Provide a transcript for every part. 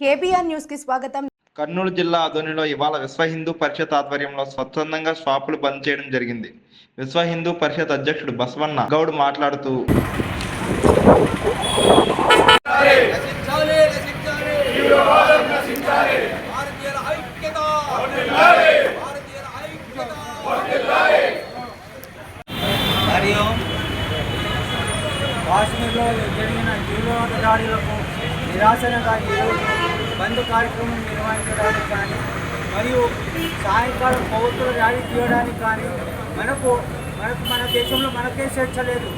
KBR న్యూస్కి స్వాగతం. కర్నూలు జిల్లా ఆధ్వర్యంలో ఇవాళ విశ్వ హిందూ పరిషత్ ఆధ్వర్యంలో స్వచ్ఛందంగా షాపులు బంద్ చేయడం జరిగింది. విశ్వ హిందూ పరిషత్ అధ్యక్షుడు బసవన్న గౌడ్ మాట్లాడుతూ మరియు కాశ్మీర్లో జరిగిన తీవ్రవాద దాడులకు నిరాశనగా ఈరోజు బంద్ కార్యక్రమం నిర్వహించడానికి కానీ మరియు సాయంకాలం పౌరుల ర్యాలీ తీయడానికి కానీ మనకు మనకు మన దేశంలో మనకే స్వేచ్ఛ లేదు.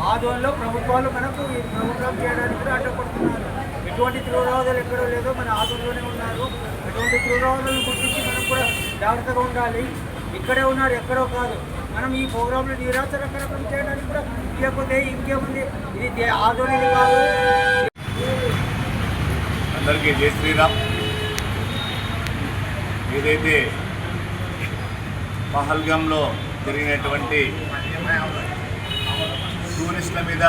ఆధ్వర్యంలో ప్రభుత్వాలు మనకు ఈ ప్రోగ్రాం చేయడానికి కూడా అడ్డపడుతున్నారు. ఎటువంటి తీవ్రవాదాలు ఎక్కడో లేదో మన ఆధ్వర్యంలోనే ఉన్నారు. ఎటువంటి తీవ్రవాదాలను గుర్తించి మనం కూడా జాగ్రత్తగా ఉండాలి. ఇక్కడే ఉన్నారు ఎక్కడో కాదు. మనం ఈ ప్రోగ్రాంలో నిరాశ రకరకం చేయడానికి కూడా లేకపోతే ఇంకేముంది? ఇది దే- ఆధునిక కాదు. అందరికీ జై శ్రీరామ్. ఏదైతే పహల్గంలో జరిగినటువంటి టూరిస్టుల మీద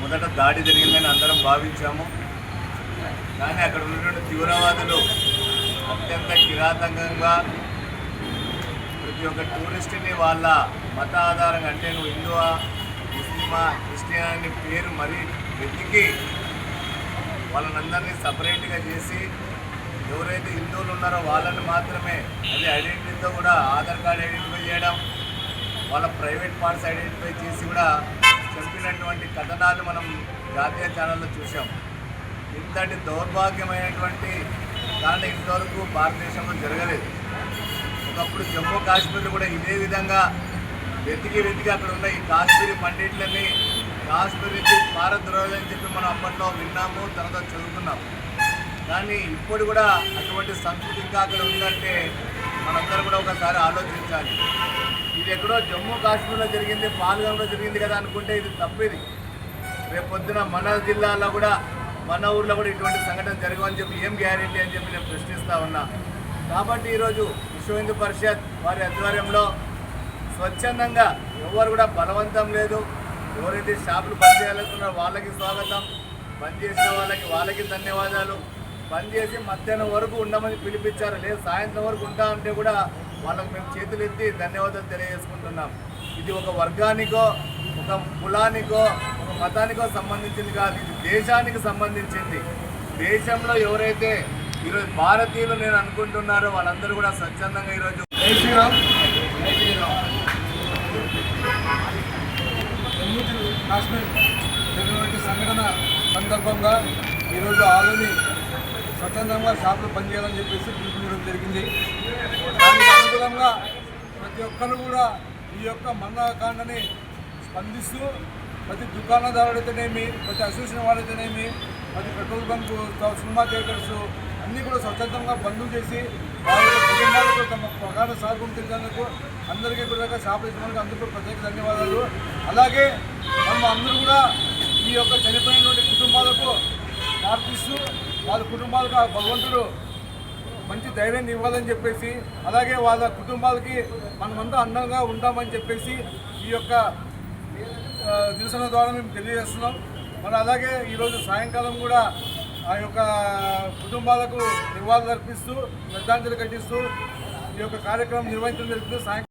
మొదట దాడి జరిగిందని అందరం భావించాము. కానీ అక్కడ ఉన్నటువంటి తీవ్రవాదులు అత్యంత కిరాతకంగా ప్రతి ఒక్క టూరిస్ట్ని వాళ్ళ మత ఆధారంగా అంటే నువ్వు హిందువా ముస్లిమా క్రిస్టియన్ అనే పేరు మరీ వెతికి వాళ్ళనందరినీ సపరేట్గా చేసి ఎవరైతే హిందువులు ఉన్నారో వాళ్ళని మాత్రమే అది ఐడెంటిటీతో కూడా ఆధార్ కార్డ్ ఐడెంటిఫై చేయడం వాళ్ళ ప్రైవేట్ పార్ట్స్ ఐడెంటిఫై చేసి కూడా చెప్పినటువంటి కథనాలు మనం జాతీయ ఛానల్లో చూసాం ఇంతటి దౌర్భాగ్యమైనటువంటి దాన్ని ఇంతవరకు భారతదేశంలో జరగలేదు. ఒకప్పుడు జమ్మూ కాశ్మీర్లో కూడా ఇదే విధంగా వెతికి వెతికి అక్కడ ఉన్న ఈ కాశ్మీరీ పండిట్లని కాశ్మీర్ నుంచి అని చెప్పి మనం అప్పట్లో విన్నాము తర్వాత చదువుకున్నాము కానీ ఇప్పుడు కూడా అటువంటి సంస్కృతి ఇంకా అక్కడ ఉందంటే మనందరం కూడా ఒకసారి ఆలోచించాలి. ఇది ఎక్కడో జమ్మూ కాశ్మీర్లో జరిగింది పాల్గొనలో జరిగింది కదా అనుకుంటే ఇది తప్పిది. రేపు పొద్దున మన జిల్లాలో కూడా మన ఊర్లో కూడా ఇటువంటి సంఘటన జరగవని చెప్పి ఏం గ్యారెంటీ అని చెప్పి నేను ప్రశ్నిస్తూ ఉన్నా. కాబట్టి ఈరోజు విశ్వ హిందూ పరిషత్ వారి ఆధ్వర్యంలో స్వచ్ఛందంగా ఎవరు కూడా బలవంతం లేదు. ఎవరైతే షాపులు బంద్ చేయాలనుకున్నారో వాళ్ళకి స్వాగతం. బంద్ చేసిన వాళ్ళకి వాళ్ళకి ధన్యవాదాలు. బంద్ చేసి మధ్యాహ్నం వరకు ఉండమని పిలిపించారు. లేదు సాయంత్రం వరకు ఉంటా అంటే కూడా వాళ్ళకు మేము చేతులు ఎత్తి ధన్యవాదాలు తెలియజేసుకుంటున్నాం. ఇది ఒక వర్గానికో ఒక కులానికో ఒక మతానికో సంబంధించింది కాదు. ఇది దేశానికి సంబంధించింది. దేశంలో ఎవరైతే ఈరోజు భారతీయులు నేను అనుకుంటున్నారో వాళ్ళందరూ కూడా స్వచ్ఛందంగా ఈరోజు జై శ్రీరామ్ జమ్మూ కాశ్మీర్ జరిగినటువంటి సంఘటన సందర్భంగా ఈరోజు ఆలోని స్వతంత్రంగా షాపులు పనిచేయాలని చెప్పేసి పిలుపునివ్వడం జరిగింది. దానికి అనుగుణంగా ప్రతి ఒక్కరు కూడా ఈ యొక్క మందకాండని స్పందిస్తూ ప్రతి దుకాణదారుడైతేనేమి ప్రతి అసోసియేషన్ వాడైతేనేమి ప్రతి పెట్రోల్ బంకు సినిమా థియేటర్స్ అన్నీ కూడా స్వతంత్రంగా బంద్ చేసి వారి కుటుంబాలకు తమ ప్రగాఢ సాగుని తెలిసేందుకు అందరికీ కూడా షాపులు ఇచ్చినందుకు అందరికీ ప్రత్యేక ధన్యవాదాలు. అలాగే మనం అందరూ కూడా ఈ యొక్క చనిపోయినటువంటి కుటుంబాలకు ప్రార్థిస్తూ వాళ్ళ కుటుంబాలకు ఆ భగవంతుడు మంచి ధైర్యాన్ని ఇవ్వాలని చెప్పేసి అలాగే వాళ్ళ కుటుంబాలకి మనమంతా అందంగా ఉందామని చెప్పేసి ఈ యొక్క నిరసన ద్వారా మేము తెలియజేస్తున్నాం. మరి అలాగే ఈరోజు సాయంకాలం కూడా ఆ యొక్క కుటుంబాలకు నివాళులు అర్పిస్తూ శ్రద్ధాంజలి ఘటిస్తూ ఈ యొక్క కార్యక్రమం నిర్వహించడం జరుగుతుంది. సాయంకాలం